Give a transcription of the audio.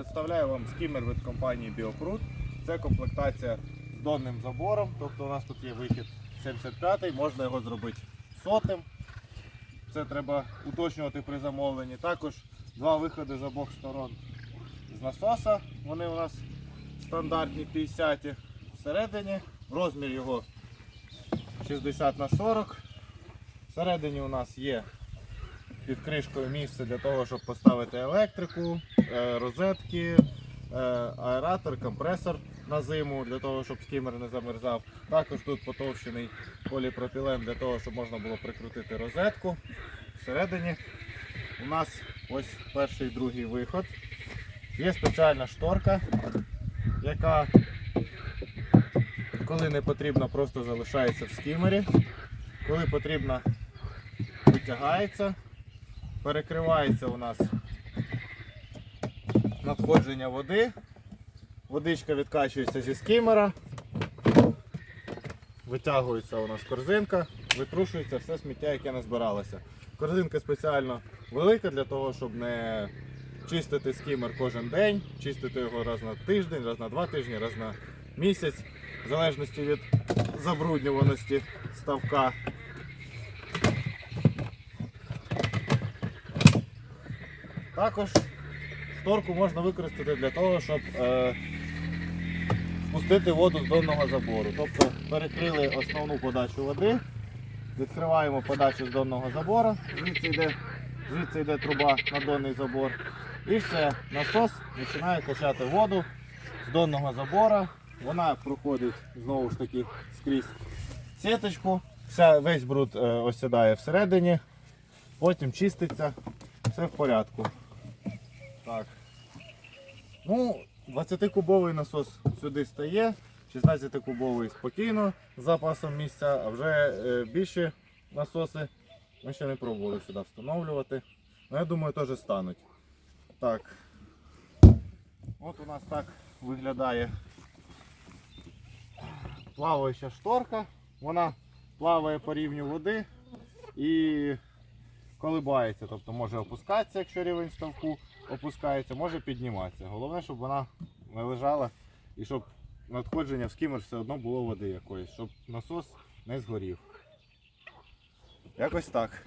Представляю вам скімер від компанії BioPrut. Це комплектація з донним забором. Тобто у нас тут є вихід 75-й, можна його зробити сотим. Це треба уточнювати при замовленні. Також два виходи з обох сторон з насоса. Вони у нас стандартні 50 всередині. Розмір його 60 на 40. Всередині у нас є під кришкою місце для того, щоб поставити електрику, е, розетки, е, аератор, компресор на зиму для того, щоб скімер не замерзав. Також тут потовщений поліпропілен для того, щоб можна було прикрутити розетку. Всередині у нас ось перший і другий виход. Є спеціальна шторка, яка, коли не потрібно, просто залишається в скімері. Коли потрібно, витягається. Перекривається у нас надходження води. Водичка відкачується зі скімера. Витягується у нас корзинка, витрушується все сміття, яке назбиралося. Корзинка спеціально велика для того, щоб не чистити скімер кожен день, чистити його раз на тиждень, раз на два тижні, раз на місяць, в залежності від забруднюваності ставка. Також шторку можна використати для того, щоб е, воду з донного забору. Тобто перекрили основну подачу води, відкриваємо подачу з донного забору, звідси йде, звідси йде труба на донний забор. І все, насос починає качати воду з донного забору. Вона проходить знову ж таки скрізь сіточку. Вся, весь бруд е, осідає всередині, потім чиститься, все в порядку. Так. Ну, 20-кубовий насос сюди стає, 16-кубовий спокійно з запасом місця, а вже е, більші насоси ми ще не пробували сюди встановлювати. Ну, я думаю, теж стануть. Так. От у нас так виглядає плаваюча шторка. Вона плаває по рівню води і колибається, тобто може опускатися, якщо рівень ставку опускається, може підніматися. Головне, щоб вона не лежала і щоб надходження в скімер все одно було води якоїсь, щоб насос не згорів. Якось так.